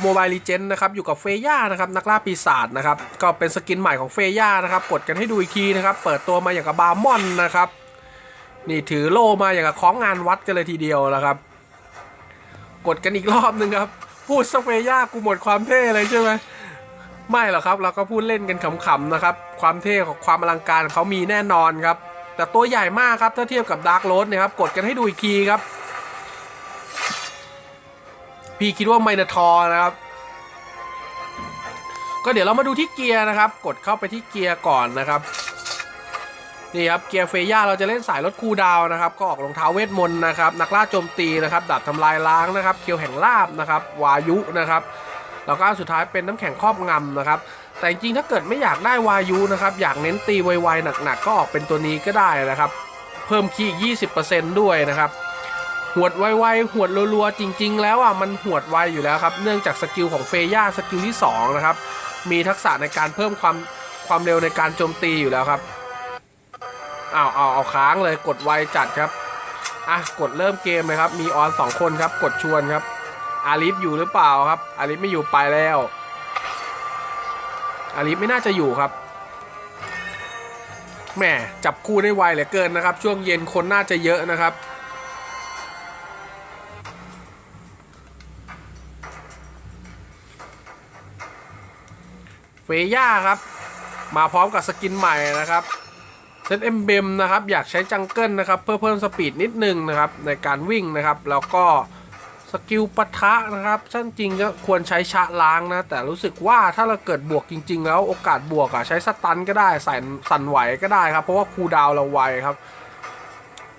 โมบายลีเจนนะครับอยู่กับเฟย่านะครับนักล่าปีศาจนะครับก็เป็นสกินใหม่ของเฟย่านะครับกดกันให้ดูอีกทีนะครับเปิดตัวมาอย่างกับบาร์มอนนะครับนี่ถือโล่มาอย่างกับคล้องงานวัดกันเลยทีเดียวนะครับ กดกันอีกรอบหนึ่งครับ พูดสเฟย่ากูหมดความเท่เลยใช่ไหมไม่หรอกครับ เราก็พูดเล่นกันขำๆนะครับความเท่ของความอลังการเขามีแน่นอนครับแต่ตัวใหญ่มากครับถ้าเทียบกับดาร์กโรสเนี่ยครับกดกันให้ดูอีกทีครับ พี่คิดว่าไมนาทอนะครับ ก็เดี๋ยวเรามาดูที่เกียร์นะครับ กดเข้าไปที่เกียร์ก่อนนะครับนี่ครับเกียร์เฟย่าเราจะเล่นสายรถคูดาวนะครับ ก็ออกรองเท้าเวทมนต์นะครับ นักล่าโจมตีนะครับดับทำลายล้างนะครับ เคียวแห่งลาบนะครับ วายุนะครับแล้วก็สุดท้ายเป็นน้ำแข็งครอบงำนะครับ แต่จริงๆถ้าเกิดไม่อยากได้วายุนะครับ อยากเน้นตีไวๆหนักๆก็ออกเป็นตัวนี้ก็ได้นะครับ เพิ่มคีย์20%ด้วยนะครับ หวดไวๆหวดรัวๆจริง ๆ แล้วอะมันหวดไวอยู่แล้วครับ เนื่องจากสกิลของเฟย่าสกิลที่2นะครับมีทักษะในการเพิ่มความความเร็วในการโจมตีอยู่แล้วครับอ้าวเอาเอาค้างเลยกดไวจัดครับอะกดเริ่มเกมเลยครับ มีออน2คนครับ กดชวนครับ อาลิฟอยู่หรือเปล่าครับ อาลิฟไม่อยู่ไปแล้ว อาลิฟไม่น่าจะอยู่ครับแหมจับคู่ได้ไวเหลือเกินนะครับ ช่วงเย็นคนน่าจะเยอะนะครับ เฟย่าครับ มาพร้อมกับสกินใหม่นะครับเซตเอ็มเบมนะครับอยากใช้จังเกิลนะครับเพื่อเพิ่มสปีดนิดนึงนะครับในการวิ่งนะครับ แล้วก็สกิลปะทะนะครับชั้นจริงก็ควรใช้ชะล้างนะ แต่รู้สึกว่าถ้าเราเกิดบวกจริง ๆ แล้วโอกาสบวกอะใช้สตันก็ได้ใส่สั่นไหวก็ได้ครับ เพราะว่าคูดาวเราไวครับ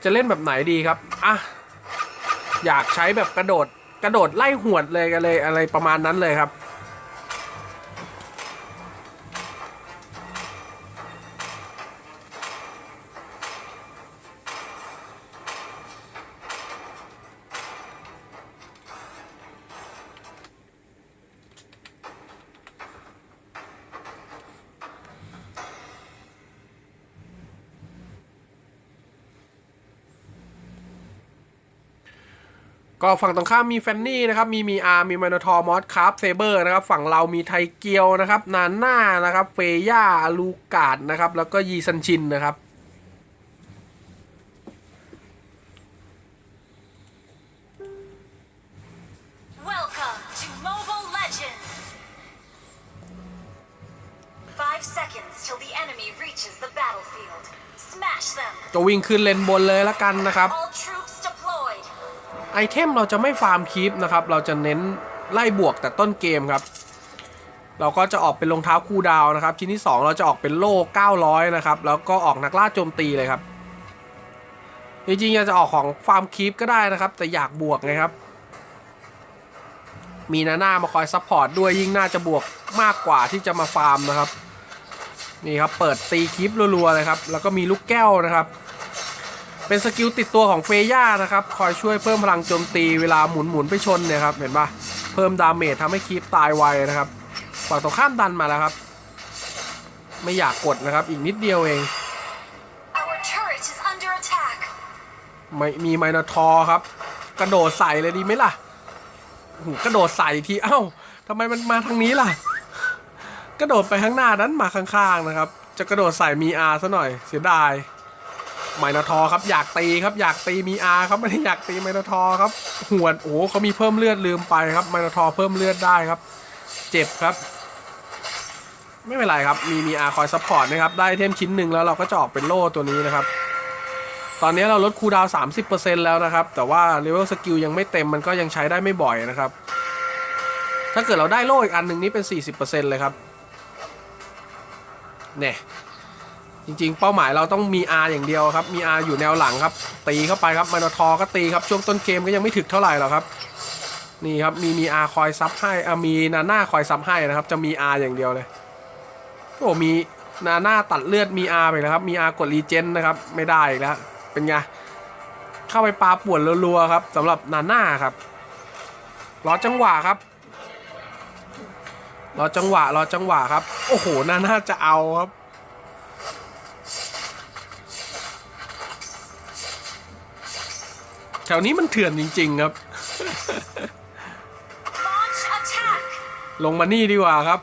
จะเล่นแบบไหนดีครับอะอยากใช้แบบกระโดดกระโดดไล่หวดเลยกันเลยอะไรประมาณนั้นเลยครับ ก็ฝั่งตรงข้ามมีแฟนนี่นะครับ มีมีอาร์มีมานทอร์มอสคาร์ฟเซเบอร์นะครับ ฝั่งเรามีไทเกียวนะครับ นานน่านะครับ เฟย่าลูกาดนะครับ แล้วก็ยีซันชินนะครับ Welcome to Mobile Legends! Five seconds till the enemy reaches the battlefield. Smash them! จะวิ่งขึ้นเลนบนเลยละกันนะครับ All troops deployed! ไอเทมเราจะไม่ฟาร์มคีปนะครับ เราจะเน้นไล่บวกแต่ต้นเกมครับ เราก็จะออกเป็นรองเท้าคูดาวนะครับ ชิ้นที่ 2 เราจะออกเป็นโล่ 900 นะครับ แล้วก็ออกนักล่าโจมตีเลยครับ จริงๆอยากจะออกของฟาร์มคีปก็ได้นะครับ แต่อยากบวกไงครับ มีนาน่ามาคอยซัพพอร์ตด้วยยิ่งน่าจะบวกมากกว่าที่จะมาฟาร์มนะครับ นี่ครับเปิดตีคีปรัวๆเลยครับ แล้วก็มีลูกแก้วนะครับ เป็นสกิลติดตัวของเฟย่านะครับ คอยช่วยเพิ่มพลังโจมตีเวลาหมุนหมุนๆไปชนเนี่ยครับ เห็นปะเพิ่มดาเมจทำให้คีปตายไวนะครับฝั่งตรงข้ามดันมาแล้วครับ ไม่อยากกดนะครับ อีกนิดเดียวเอง Our turret is under attack! ไม่มีไมนาทอร์ครับ กระโดดใส่เลยดีไหมล่ะโอ้โหกระโดดใส่ทีเอ้าทำไมมันมาทางนี้ล่ะ กระโดดไปข้างหน้านั้นมาข้างๆนะครับ จะกระโดดใส่มีอาซะหน่อยเสียดาย ไมนาทอครับอยากตีครับอยากตีมีอาครับไม่ได้อยากตีไมนาทอครับหวดโอ้เขามีเพิ่มเลือดลืมไปครับไมนาทอเพิ่มเลือดได้ครับ เจ็บครับ ไม่เป็นไรครับ มีมีอาคอยซัพพอร์ตนะครับได้เทมชิ้นหนึ่งแล้วเราก็จะออกเป็นโล่ตัวนี้นะครับ ตอนนี้เราลดคูดาวน์30%แล้วนะครับ แต่ว่าเลเวลสกิลยังไม่เต็มมันก็ยังใช้ได้ไม่บ่อยนะครับ ถ้าเกิดเราได้โล่อีกอันหนึ่งนี่เป็น40%เลยครับเนี่ย จริงๆ เป้าหมายเราต้องมี R อย่างเดียวครับ มี R อยู่แนวหลังครับ ตีเข้าไปครับมานทอก็ตีครับช่วงต้นเกมก็ยังไม่ถึกเท่าไหร่หรอกครับนี่ครับมีมี R คอยซับให้อามีนาน่าคอยซับให้นะครับ จะมี R อย่างเดียวเลยโอ้มีนาน่าตัดเลือดมี R ไปแล้วครับมี R กดรีเจนนะครับ ไม่ได้อีกแล้วเป็นไงเข้าไปปลาป่วนรัวๆครับสำหรับนาน่าครับรอจังหวะครับรอจังหวะรอจังหวะครับ โอ้โหนาน่าจะเอาครับ แถวนี้มันเถื่อนจริง ๆ ครับ ลงมานี่ดีกว่าครับ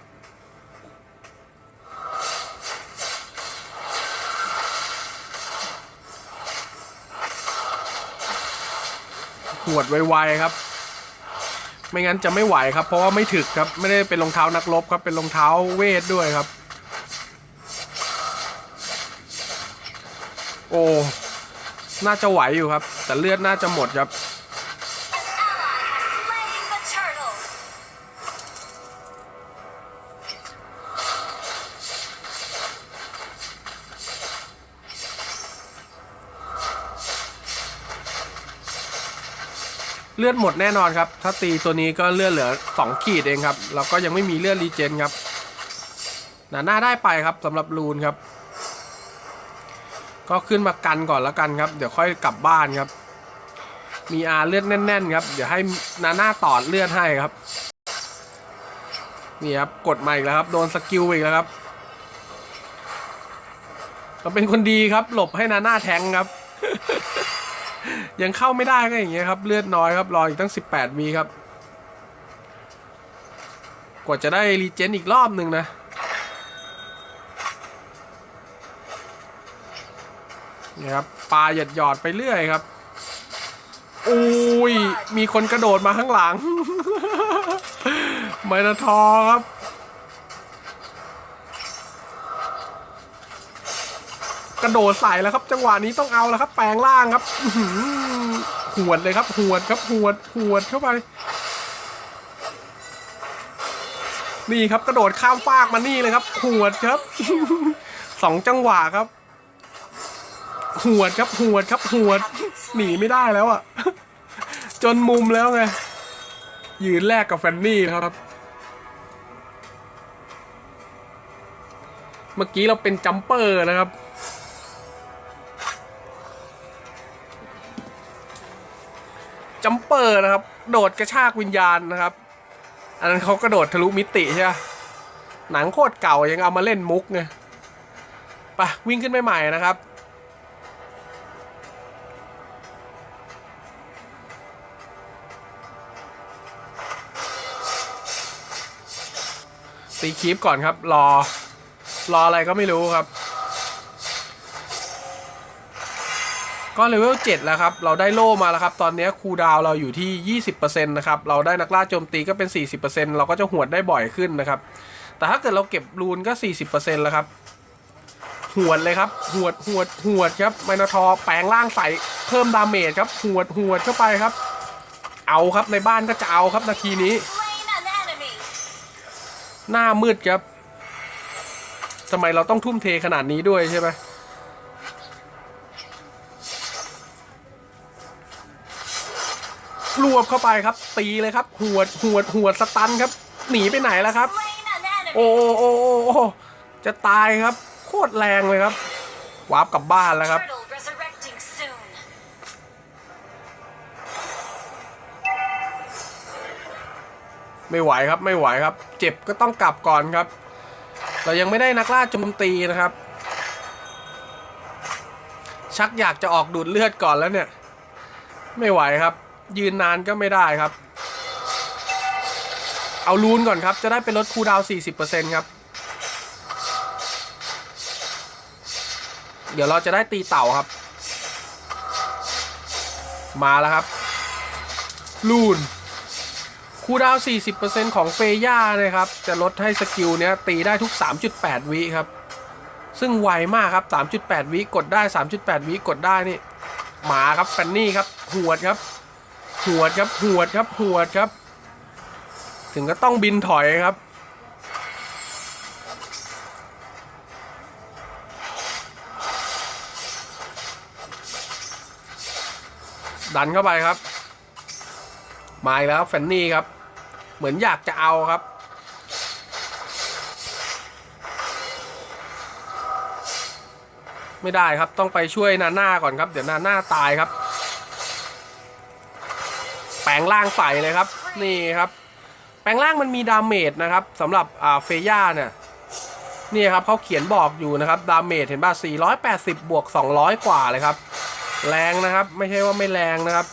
หวดไวๆครับ ไม่งั้นจะไม่ไหวครับ เพราะว่าไม่ถึกครับ ไม่ได้เป็นรองเท้านักรบครับ เป็นรองเท้าเวทด้วยครับ โอ้ น่าจะไหวอยู่ครับ แต่เลือดน่าจะหมดครับ เลือดหมดแน่นอนครับ ถ้าตีตัวนี้ก็เลือดเหลือสองขีดเองครับ แล้วก็ยังไม่มีเลือดรีเจนครับหนาหน้าได้ไปครับสำหรับรูนครับ ก็ขึ้นมากันก่อนแล้วกันครับ เดี๋ยวค่อยกลับบ้านครับ มีอาเลือดแน่น ๆ ครับ เดี๋ยวให้นาหน้าตอดเลือดให้ครับ นี่ครับกดมาอีกแล้วครับ โดนสกิลอีกแล้วครับเราเป็นคนดีครับ หลบให้นาหน้าแทงครับ ยังเข้าไม่ได้ก็อย่างเงี้ยครับ เลือดน้อยครับ รออีกตั้ง 18วีครับ กว่าจะได้รีเจนอีกรอบหนึ่งนะ นี่ครับปลาหยดหยอดไปเรื่อยครับอุ้ยมีคนกระโดดมาข้างหลังไมนาทอครับกระโดดใส่แล้วครับ จังหวะนี้ต้องเอาแล้วครับ แปลงร่างครับหือหวดเลยครับหวดครับหวดหวดเข้าไปนี่ครับกระโดดข้ามฟากมานี่เลยครับหวดครับสองจังหวะครับ หวดครับหวดครับหวด หนีไม่ได้แล้วอะ จนมุมแล้วไง ยืนแลกกับแฟนนี่ครับ เมื่อกี้เราเป็นจัมเปอร์นะครับ จัมเปอร์นะครับ โดดกระชากวิญญาณนะครับ อันนั้นเขากระโดดทะลุมิติใช่ไหมหนังโคตรเก่ายังเอามาเล่นมุกไงไปวิ่งขึ้นไปใหม่นะครับ ตีคีปก่อนครับ รอ รออะไรก็ไม่รู้ครับ ก็เลเวล7แล้วครับ เราได้โล่มาแล้วครับ ตอนนี้คูดาวเราอยู่ที่ 20%นะครับ เราได้นักล่าโจมตีก็เป็น 40%เราก็จะหวดได้บ่อยขึ้นนะครับ แต่ถ้าเกิดเราเก็บรูนก็ 40%แล้วครับหวดเลยครับหวดหวดหวดครับไมนาทอร์แปลงร่างใส่เพิ่มดาเมจครับหวดหวดเข้าไปครับ เอาครับในบ้านก็จะเอาครับนาทีนี้ หน้ามืดครับทำไมเราต้องทุ่มเทขนาดนี้ด้วยใช่ไหมรวบเข้าไปครับ ตีเลยครับ หวดหวดหวดสตันครับ หนีไปไหนแล้วครับ โอ้โอ้โอ้โอ้จะตายครับ โคตรแรงเลยครับวาร์ปกลับบ้านแล้วครับ ไม่ไหวครับไม่ไหวครับ เจ็บก็ต้องกลับก่อนครับ เรายังไม่ได้นักล่าโจมตีนะครับ ชักอยากจะออกดูดเลือดก่อนแล้วเนี่ย ไม่ไหวครับ ยืนนานก็ไม่ได้ครับ เอาลูนก่อนครับ จะได้เป็นลดคูดาว40%ครับ เดี๋ยวเราจะได้ตีเต่าครับ มาแล้วครับ ลูน คูดาว 40%ของเฟย่านะครับ จะลดให้สกิลเนี้ยตีได้ทุก 3.8 วิครับ ซึ่งไวมากครับ 3.8 วิกดได้ 3.8 วิกดได้นี่ หมาครับแฟนนี่ครับ หวดครับ หวดครับ หวดครับ หวดครับ ถึงก็ต้องบินถอยครับ ดันเข้าไปครับ มาอีกแล้วแฟนนี่ครับ เหมือนอยากจะเอาครับ ไม่ได้ครับต้องไปช่วยนาน่าก่อนครับ เดี๋ยวนาน่าตายครับ แปลงร่างใส่เลยครับ นี่ครับ แปลงร่างมันมีดาเมจนะครับสำหรับอ่าเฟย่าเนี่ยนี่ครับเขาเขียนบอกอยู่นะครับ ดาเมจเห็นป่ะ480 บวก 200 กว่าเลยครับ แรงนะครับ ไม่ใช่ว่าไม่แรงนะครับ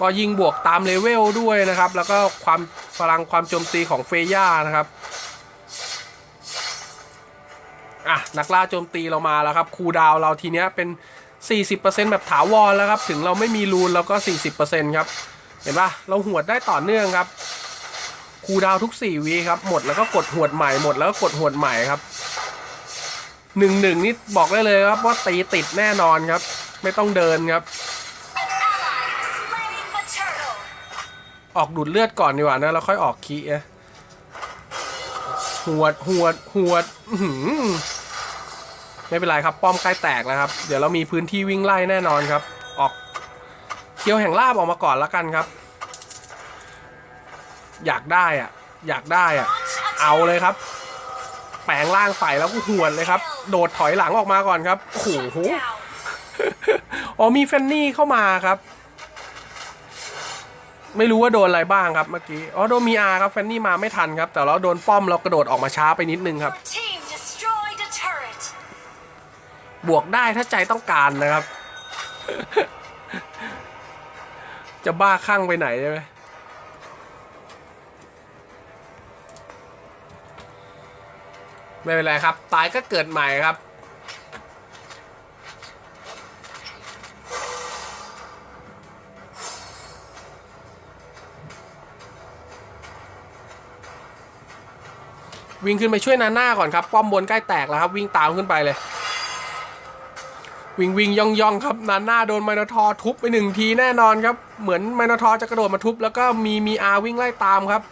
ก็ยิงบวกตามเลเวลด้วยนะครับ แล้วก็ความพลังความโจมตีของเฟย่านะครับอะนักล่าโจมตีเรามาแล้วครับคูดาวเราทีเนี้ยเป็น 40%แบบถาวรแล้วครับ ถึงเราไม่มีรูนเราก็ 40%ครับ เห็นปะเราหวดได้ต่อเนื่องครับคูดาวทุก 4วิครับ หมดแล้วก็กดหวดใหม่หมดแล้วก็กดหวดใหม่ครับหนึ่งหนึ่งนี่บอกได้เลยครับว่าตีติดแน่นอนครับ ไม่ต้องเดินครับ ออกดูดเลือดก่อนดีกว่านะแล้วค่อยออกคีนะหวดหวดหวดอื้อหือไม่เป็นไรครับ ป้อมใกล้แตกแล้วครับ เดี๋ยวเรามีพื้นที่วิ่งไล่แน่นอนครับ ออกเคียวแห่งลาบออกมาก่อนแล้วกันครับ อยากได้อะ อยากได้อะ เอาเลยครับ แปลงร่างใส่แล้วก็หวดเลยครับ โดดถอยหลังออกมาก่อนครับโอ้โหอ๋อมีเฟนนี่เข้ามาครับ ไม่รู้ว่าโดนอะไรบ้างครับเมื่อกี้ อ๋อโดนมีอาครับเฟนนี่มาไม่ทันครับ แต่เราโดนป้อมเรากระโดดออกมาช้าไปนิดนึงครับ Your team destroyed a turret. บวกได้ถ้าใจต้องการนะครับ จะบ้าคลั่งไปไหนใช่ไหมไม่เป็นไรครับ ตายก็เกิดใหม่ครับ วิ่งขึ้นไปช่วยนาน่าก่อนครับ ป้อมบนใกล้แตกแล้วครับ วิ่งตามขึ้นไปเลย วิ่งวิ่งย่องย่องครับ นาน่าโดนไมโนทอร์ทุบไปหนึ่งทีแน่นอนครับ เหมือนไมโนทอร์จะกระโดดมาทุบ แล้วก็มีมีอาวิ่งไล่ตามครับ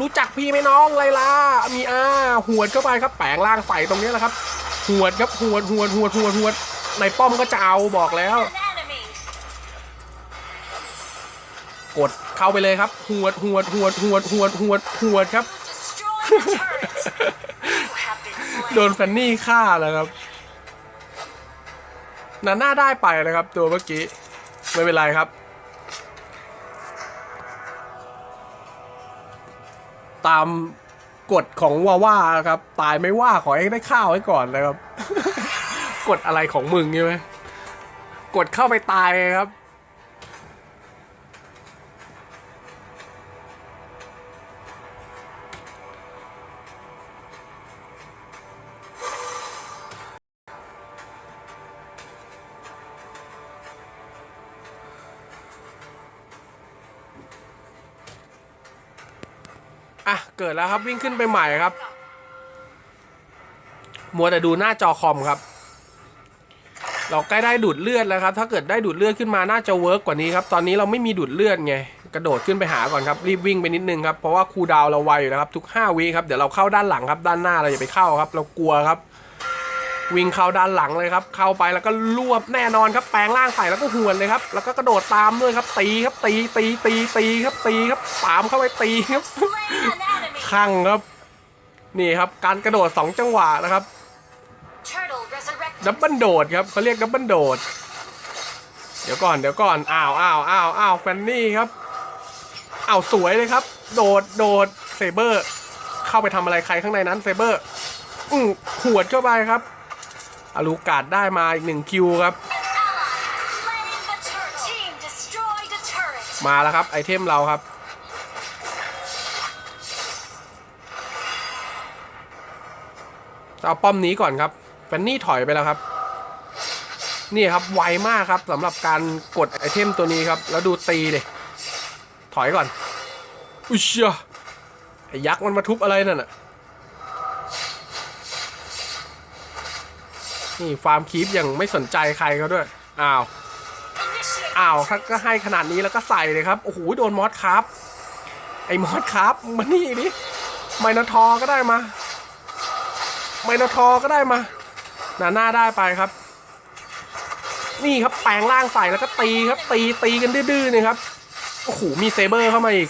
รู้จักพี่ไหมน้องไลลามีอาหวดเข้าไปครับ แปลงร่างใส่ตรงนี้แหละครับ หวดครับ หวด หวด หวด หวด หวด ในป้อมก็จะเอาบอกแล้ว กดเข้าไปเลยครับ หวด หวด หวด หวด หวด หวด หวดครับ โดนแฟนนี่ฆ่าแล้วครับนาน่าได้ไปนะครับ ตัวเมื่อกี้ ไม่เป็นไรครับ ตามกฎของว่าว่าครับ ตายไม่ว่าขอให้ได้ข้าวไว้ก่อนนะครับ กฎอะไรของมึงใช่ไหมกดเข้าไปตายครับ อะเกิดแล้วครับวิ่งขึ้นไปใหม่ครับ มัวแต่ดูหน้าจอคอมครับ เราใกล้ได้ดูดเลือดแล้วครับ ถ้าเกิดได้ดูดเลือดขึ้นมาน่าจะเวิร์กกว่านี้ครับ ตอนนี้เราไม่มีดูดเลือดไง กระโดดขึ้นไปหาก่อนครับ รีบวิ่งไปนิดนึงครับ เพราะว่าคูดาวเราไวอยู่นะครับ ทุก5วิครับ เดี๋ยวเราเข้าด้านหลังครับ ด้านหน้าเราอย่าไปเข้าครับ เรากลัวครับ วิ่งเข้าด้านหลังเลยครับ เข้าไปแล้วก็รวบแน่นอนครับ แปลงร่างใส่แล้วก็หวนเลยครับ แล้วก็กระโดดตามด้วยครับ ตีครับ ตี ตี ตี ตีครับ ตีครับตามเข้าไปตีครับ Slain an enemy. ข้างครับ นี่ครับ การกระโดด 2 จังหวะนะครับ Turtle resurrected. ดับเบิลโดดครับเขาเรียกดับเบิลโดด เดี๋ยวก่อน เดี๋ยวก่อน อ้าวอ้าวอ้าวอ้าวแฟนนี่ครับ อ้าวสวยเลยครับ โดด โดด เซเบอร์ เข้าไปทำอะไรใครข้างในนั้น เซเบอร์ อือหวดเข้าไปครับ อาลูกาดได้มาอีกหนึ่งคิวครับ มาแล้วครับไอเทมเราครับ เอาป้อมนี้ก่อนครับแฟนนี่ถอยไปแล้วครับ นี่ครับไวมากครับสำหรับการกดไอเทมตัวนี้ครับ แล้วดูตีเลยถอยก่อน อุ้ยเชียไอยักษ์มันมาทุบอะไรนั่นน่ะ นี่ฟาร์มคีปยังไม่สนใจใครเขาด้วย อ้าว อ้าวถ้าก็ให้ขนาดนี้แล้วก็ใส่เลยครับ โอ้โห โดนมอสครับ ไอ้มอสครับมานี่ดิไมโนทอร์ก็ได้มา ไมโนทอร์ก็ได้มา หน้าหน้าได้ไปครับ นี่ครับแปลงร่างใส่แล้วก็ตีครับ ตีตีกันดื้อๆเนี่ยครับ โอ้โห มีเซเบอร์เข้ามาอีก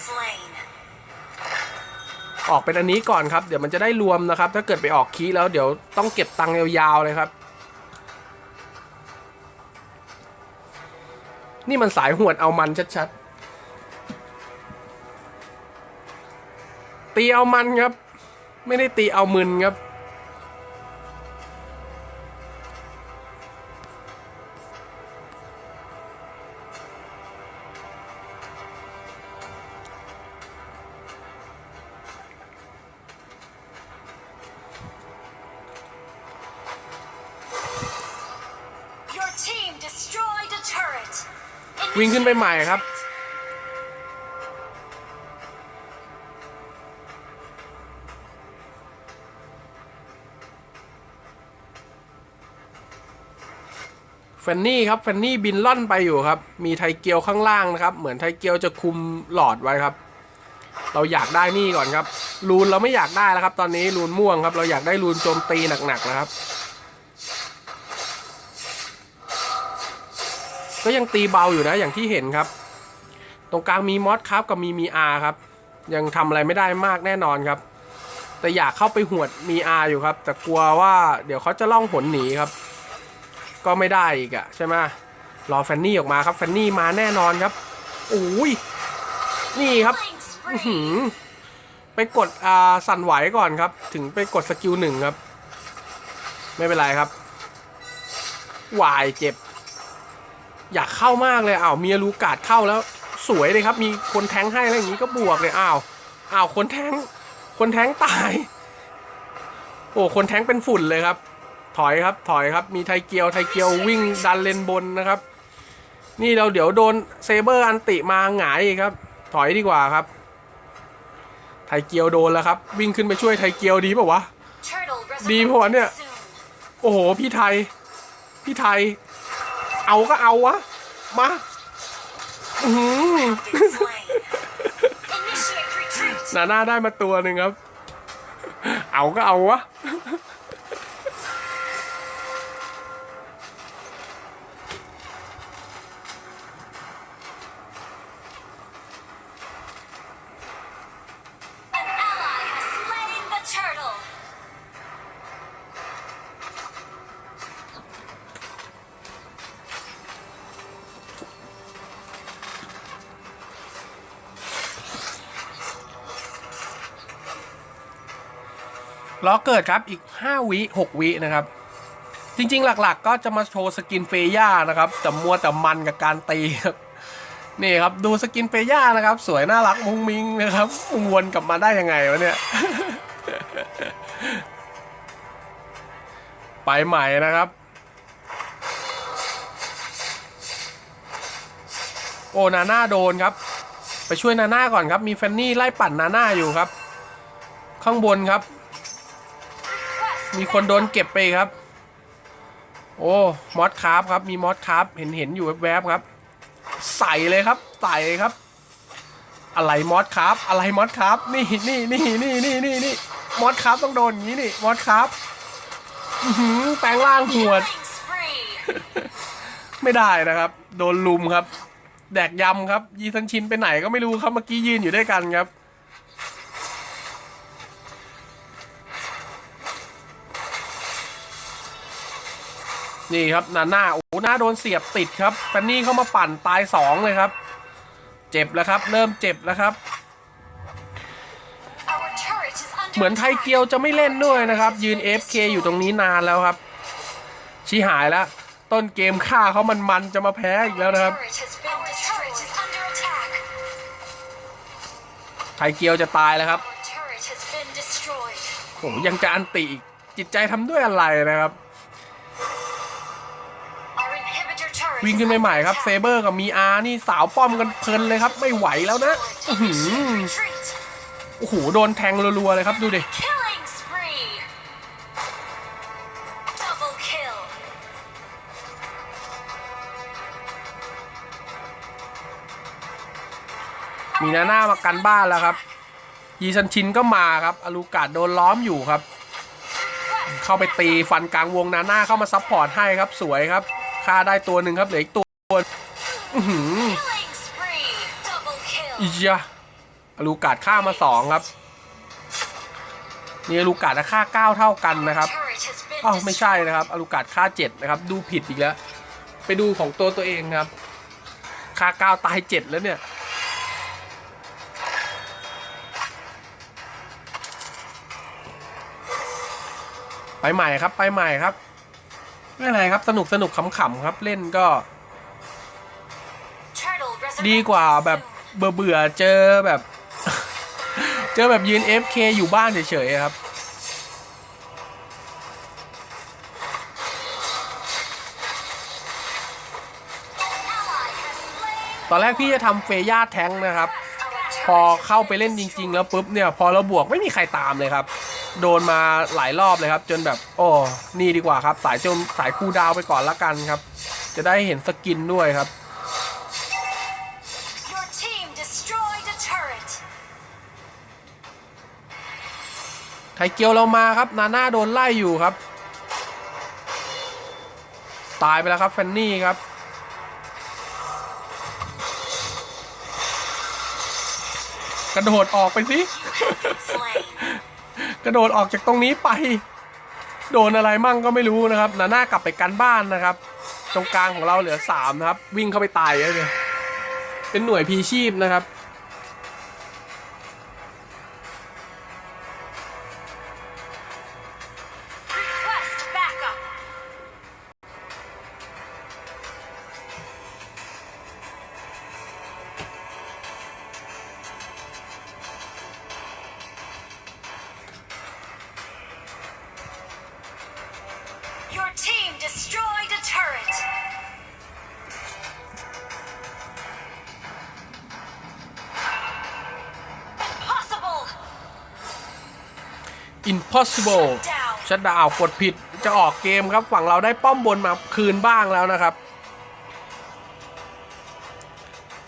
ออกเป็นอันนี้ก่อนครับ เดี๋ยวมันจะได้รวมนะครับ ถ้าเกิดไปออกคีแล้วเดี๋ยวต้องเก็บตังค์ยาวๆเลยครับ นี่มันสายหวดเอามันชัดๆ ตีเอามันครับ ไม่ได้ตีเอามึนครับ วิ่งขึ้นไปใหม่ครับ แฟนนี่ครับ แฟนนี่บินล่อนไปอยู่ครับ มีไทเกียวข้างล่างนะครับ เหมือนไทเกียวจะคุมหลอดไว้ครับ เราอยากได้นี่ก่อนครับ รูนเราไม่อยากได้แล้วครับ ตอนนี้รูนม่วงครับ เราอยากได้รูนโจมตีหนักๆนะครับ ก็ยังตีเบาอยู่นะอย่างที่เห็นครับ ตรงกลางมีมอสครับกับมีมีอาครับ ยังทำอะไรไม่ได้มากแน่นอนครับ แต่อยากเข้าไปหวดมีอาอยู่ครับ แต่กลัวว่าเดี๋ยวเขาจะล่องหนหนีครับ ก็ไม่ได้อีกอะใช่ไหมรอแฟนนี่ออกมาครับแฟนนี่มาแน่นอนครับโอ้ยนี่ครับไปกดอ่าสั่นไหวก่อนครับ ถึงไปกดสกิลหนึ่งครับ ไม่เป็นไรครับวายเจ็บ อยากเข้ามากเลยอ้าวเมียรูกาดเข้าแล้วสวยเลยครับ มีคนแทงให้แล้วอย่างนี้ก็บวกเลยอ้าวอ้าวคนแทงคนแทงตาย โอ้คนแทงเป็นฝุ่นเลยครับ ถอยครับถอยครับ มีไทเกียวไทเกียววิ่งดันเลนบนนะครับ นี่เราเดี๋ยวโดนเซเบอร์อันติมาหงายอีกครับ ถอยดีกว่าครับ ไทเกียวโดนแล้วครับ วิ่งขึ้นไปช่วยไทเกียวดีเปล่าวะ Turtle ดีพอวะเนี่ย soon. โอ้โหพี่ไทยพี่ไทย เอาก็เอาวะ มาอือหือ Been slain. Initiate retreat. นาน่าได้มาตัวหนึ่งครับ เอาก็เอาวะ ล้อเกิดครับอีก 5 วิ6วินะครับ จริงๆหลักๆ ก็จะมาโชว์สกินเฟย่านะครับแต่มัวแต่มันกับการตีครับนี่ครับดูสกินเฟย่านะครับ สวยน่ารักมุ้งมิ้งนะครับวนกลับมาได้ยังไงวะเนี่ย ไปใหม่นะครับ โอ้นาน่าโดนครับ ไปช่วยนาน่าก่อนครับ มีแฟนนี่ไล่ปั่นนาน่าอยู่ครับ ข้างบนครับ มีคนโดนเก็บไปครับ โอ้มอสคาร์ฟครับมีมอสคาร์ฟเห็นเห็นอยู่แวบๆครับ ใส่เลยครับใส่ครับ อะไรมอสคาร์ฟอะไรมอสคาร์ฟนี่นี่นี่นี่นี่นี่นี่มอสคาร์ฟต้องโดนอย่างนี้นี่มอสคาร์ฟแปลงร่างหวด ไม่ได้นะครับ โดนลุมครับ แดกยำครับ ยีซันชินไปไหนก็ไม่รู้ครับเมื่อกี้ยืนอยู่ด้วยกันครับ นี่ครับนาน่าโอ้หน้าโดนเสียบติดครับแฟนนี่เข้ามาปั่นตายสองเลยครับ เจ็บแล้วครับ เริ่มเจ็บแล้วครับ เหมือนไทยเกียวจะไม่เล่นด้วยนะครับ ยืน FK อยู่ตรงนี้นานแล้วครับ ชี้หายแล้ว ต้นเกมฆ่าเขามันมันๆจะมาแพ้อีกแล้วนะครับ ไทยเกียวจะตายแล้วครับโอ้ยังจะอันติอีจิตใจทำด้วยอะไรนะครับ วิ่ง is ขึ้นไป under ใหม่ครับเซ attack. เบอร์กับมีอาร์นี่สาวป้อมกันเพลินเลยครับ ไม่ไหวแล้วนะอื้อหือ Initiate retreat. โอ้โหโดนแทงรัวๆเลยครับดูดิ Killing spree. Double kill. มีนาน่ามากันบ้านแล้วครับ ยีซันชินก็มาครับอลูกาดโดนล้อมอยู่ครับ Quest เข้าไปตีฟันกลางวงนาน่าเข้ามาซับพอร์ตให้ครับสวยครับ ฆ่าได้ตัวหนึ่งครับเหลืออีกตัวอื้อหืออีะลูกาดฆ่ามาสองครับ นี่อลูกาดฆ่าเก้าเท่ากันนะครับ Turret has been อ้าวไม่ใช่นะครับอลูกาดฆ่าเจ็ดนะครับ ดูผิดอีกแล้ว ไปดูของตัวตัวเองครับฆ่าเก้าตายเจ็ดแล้วเนี่ยไปใหม่ครับไปใหม่ครับ ไม่เป็นไรครับ สนุกสนุกขำๆครับเล่นก็ Turtle ดีกว่า resurrecting แบบ soon. เบื่อเบื่อๆเจอแบบ เจอแบบยืน FK อยู่บ้านเฉยๆครับ An ally has slain ตอนแรกพี่จะทำเฟย่าแท้งนะครับ พอเข้าไปเล่นจริง ๆ แล้วปุ๊บเนี่ย พอเราบวกไม่มีใครตามเลยครับ โดนมาหลายรอบเลยครับ จนแบบโอ้นี่ดีกว่าครับ สายจมสายคูลดาวน์ไปก่อนละกันครับ จะได้เห็นสกินด้วยครับ Your team destroyed a turret. ไทเกียวเรามาครับ นาน่าโดนไล่อยู่ครับ ตายไปแล้วครับแฟนนี่ครับกระโดดออกไปสิ Slain. กระโดดออกจากตรงนี้ไป โดนอะไรมั่งก็ไม่รู้นะครับนาน่ากลับไปกันบ้านนะครับ ตรงกลางของเราเหลือสามนะครับ วิ่งเข้าไปตายเลยเป็นหน่วยพีชีพนะครับ impossible ชัดดาวกดผิดจะออกเกมครับฝั่งเราได้ป้อมบนมาคืนบ้างแล้วนะครับ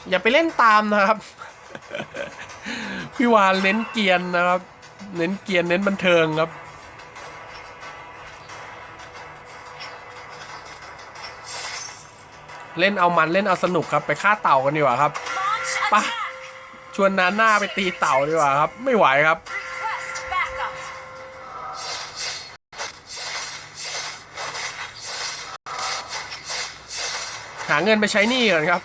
อย่าไปเล่นตามนะครับ พี่วานเน้นเกียนนะครับ เน้นเกียนเน้นบันเทิงครับเล่นเอามันเล่นเอาสนุกครับ ไปฆ่าเต่ากันดีกว่าครับ Launch Pa. attack. ชวนนาน่าไปตีเต่าดีกว่าครับ ไม่ไหวครับ หาเงินไปใช้หนี้ก่อนครับ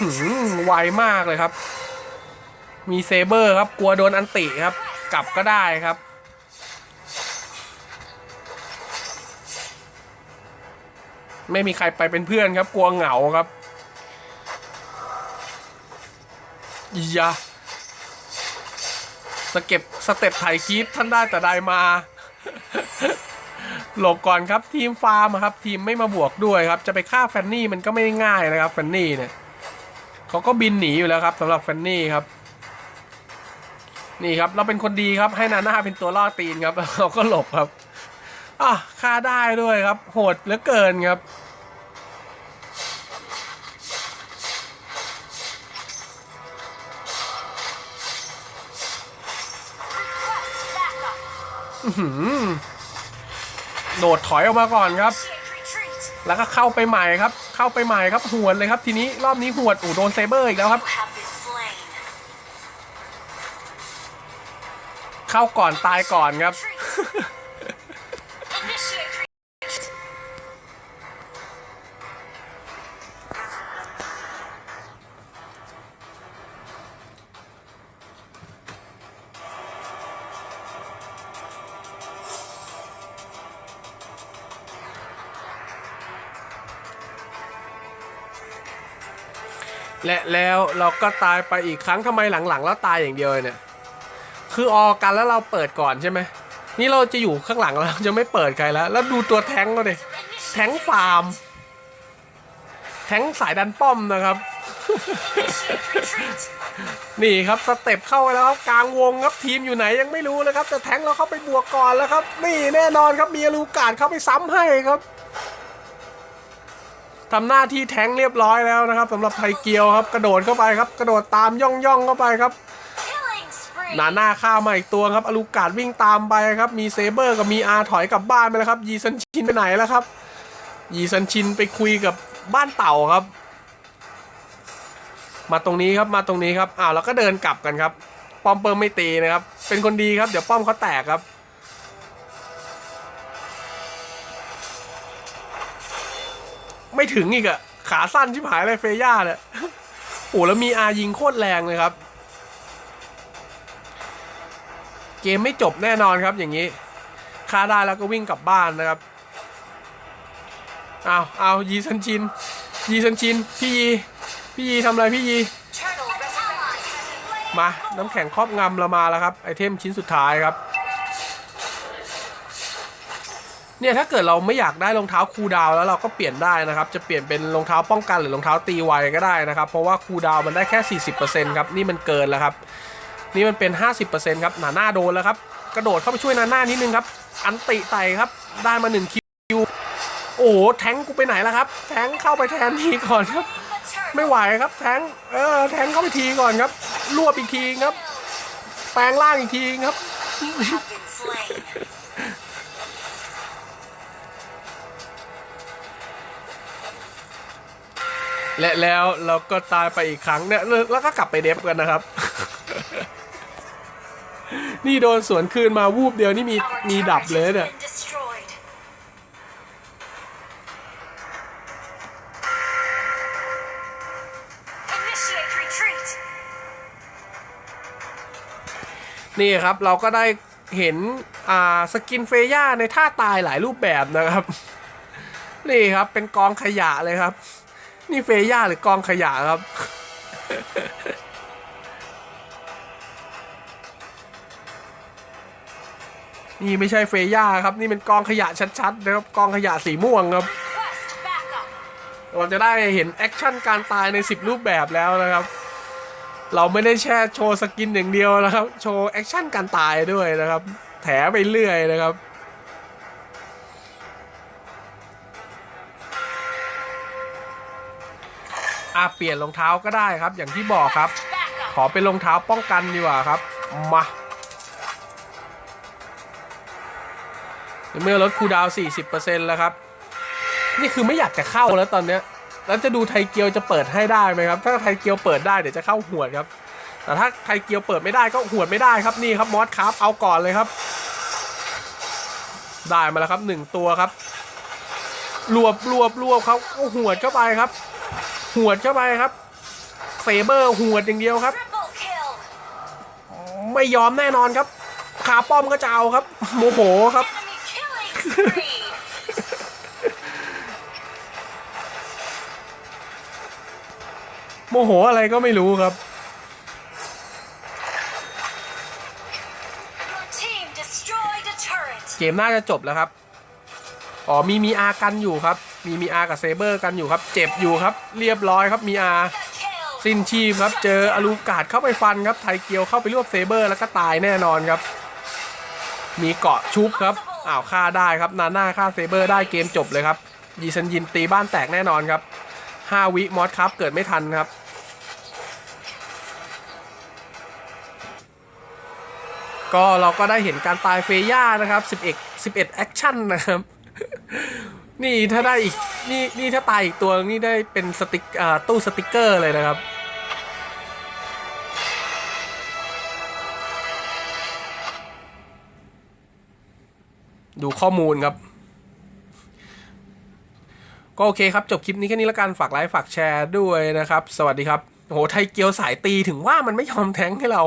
หืมไวมากเลยครับ มีเซเบอร์ครับ กลัวโดนอันติครับ กลับก็ได้ครับไม่มีใครไปเป็นเพื่อนครับ กลัวเหงาครับ ยะสเก็บสเต็ปไถคีปท่านได้แต่ได้มา หลบก่อนครับทีมฟาร์มครับ ทีมไม่มาบวกด้วยครับ จะไปฆ่าแฟนนี่มันก็ไม่ง่ายนะครับแฟนนี่เนี่ยเขาก็บินหนีอยู่แล้วครับสำหรับแฟนนี่ครับ นี่ครับเราเป็นคนดีครับให้นาน่าเป็นตัวล่อตีนครับเราก็หลบครับอะฆ่าได้ด้วยครับ โหดเหลือเกินครับ โดดถอยออกมาก่อนครับ แล้วก็เข้าไปใหม่ครับ เข้าไปใหม่ครับหวนเลยครับ ทีนี้รอบนี้หวดอูโดนเซเบอร์อีกแล้วครับ เข้าก่อนตายก่อนครับ และแล้วเราก็ตายไปอีกครั้งทำไมหลังๆ แล้วตายอย่างเดียวเนี่ย คือออกกันแล้วเราเปิดก่อนใช่ไหม นี่เราจะอยู่ข้างหลังเราจะไม่เปิดใครแล้ว แล้วดูตัวแท้งก็ดิแท้งฟาร์ม แท้งสายดันป้อมนะครับ นี่ครับสเต็ปเข้าไปแล้วครับกลางวงครับทีมอยู่ไหนยังไม่รู้เลยครับ แต่แท้งเราเข้าไปบวกก่อนแล้วครับ นี่แน่นอนครับมีลูกาดเข้าไปซ้ำให้ครับ ทำหน้าที่แท้งเรียบร้อยแล้วนะครับสำหรับไทเกียวครับ กระโดดเข้าไปครับ กระโดดตามย่องย่องเข้าไปครับหนาหน้าข้ามาอีกตัวครับอลูการดวิ่งตามไปครับ มีเซเบอร์กับมีอาถอยกลับบ้านไปแล้วครับ ยีซันชินไปไหนแล้วครับ ยีซันชินไปคุยกับบ้านเต่าครับ มาตรงนี้ครับมาตรงนี้ครับอ้าวแล้วก็เดินกลับกันครับ ป้อมเปิมไม่ตีนะครับ เป็นคนดีครับ เดี๋ยวป้อมเขาแตกครับ ไม่ถึงอีกอะขาสั้นชิบหายเลยเฟย่าเนี่ยโอ้แล้วมีอายิงโคตรแรงเลยครับ เกมไม่จบแน่นอนครับอย่างนี้ฆ่าได้แล้วก็วิ่งกลับบ้านนะครับเอาเอายีซันชิน ยีซันชิน พี่ยี พี่ยีทำอะไรพี่ยี มา น้ำแข็งครอบงำเรามาแล้วครับ ไอเทมชิ้นสุดท้ายครับ เนี่ยถ้าเกิดเราไม่อยากได้รองเท้าคูลดาวแล้วเราก็เปลี่ยนได้นะครับ จะเปลี่ยนเป็นรองเท้าป้องกันหรือรองเท้าตีไวก็ได้นะครับ เพราะว่าคูลดาวมันได้แค่ 40%ครับนี่มันเกินแล้วครับ นี่มันเป็น 50%ครับหนาหน้าโดนแล้วครับ กระโดดเข้าไปช่วยนาหน้านิดนึงครับ อันติไต่ครับ ได้มา1คิว โอ้โหแทงกูไปไหนแล้วครับ แทงเข้าไปแทนทีก่อนครับ ไม่ไหวครับแทงเออแทงเข้าไปทีก่อนครับรวบอีกทีครับ แปลงร่างอีกทีครับ และแล้วเราก็ตายไปอีกครั้งเนี่ยแล้วก็กลับไปเดฟกันนะครับ นี่โดนสวนคืนมาวูบเดียวนี่มีมีดับเลยเนี่ยนี่ครับเราก็ได้เห็นอ่าสกินเฟย่าในท่าตายหลายรูปแบบนะครับ นี่ครับเป็นกองขยะเลยครับ นี่เฟย่าหรือกองขยะครับ นี่ไม่ใช่เฟย่าครับ นี่เป็นกองขยะชัดๆนะครับกองขยะสีม่วงครับ เราจะได้เห็นแอคชั่นการตายใน 10 รูปแบบแล้วนะครับ เราไม่ได้แค่โชว์สกินอย่างเดียวนะครับ โชว์แอคชั่นการตายด้วยนะครับ แถไปเรื่อยนะครับ อะเปลี่ยนรองเท้าก็ได้ครับ อย่างที่บอกครับ ขอเป็นรองเท้าป้องกันดีกว่าครับ มาเมื่อลดคูดาวน์40%แล้วครับ นี่คือไม่อยากจะเข้าแล้วตอนเนี้ย แล้วจะดูไทเกียวจะเปิดให้ได้ไหมครับ ถ้าไทเกียวเปิดได้เดี๋ยวจะเข้าหวดครับ แต่ถ้าไทเกียวเปิดไม่ได้ก็หวดไม่ได้ครับนี่ครับมอสครับเอาก่อนเลยครับ ได้มาแล้วครับหนึ่งตัวครับรวบรวบรวบเขาก็หวดเข้าไปครับ หวดเข้าไปครับเฟเบอร์หวดอย่างเดียวครับ Triple kill. ไม่ยอมแน่นอนครับขาป้อมก็จะเอาครับ โมโหครับ Enemy killing spree. โมโหอะไรก็ไม่รู้ครับ Your team destroyed a turret. เกมน่าจะจบแล้วครับ อ๋อมีมีอากันอยู่ครับ มีมีอากับเซเบอร์กันอยู่ครับ เจ็บอยู่ครับ เรียบร้อยครับมีอาสิ้นชีพครับ เจออลูกาดเข้าไปฟันครับ ไทเกียวเข้าไปรวบเซเบอร์แล้วก็ตายแน่นอนครับ มีเกาะชุบครับ อ้าวฆ่าได้ครับ นาน่าฆ่าเซเบอร์ได้เกมจบเลยครับ ยีซันยินตีบ้านแตกแน่นอนครับ 5 วิมอสครับเกิดไม่ทันครับก็เราก็ได้เห็นการตายเฟย่านะครับ 11 11 แอคชั่นนะครับ นี่ถ้าได้อีกนี่นี่ถ้าตายอีกตัวนี่ได้เป็นสติกอ่าตู้สติกเกอร์เลยนะครับ ดูข้อมูลครับ ก็โอเคครับ จบคลิปนี้แค่นี้แล้วกันฝากไลค์ฝากแชร์ด้วยนะครับ สวัสดีครับโหไทยเกียวสายตีถึงว่ามันไม่ยอมแทงให้เรา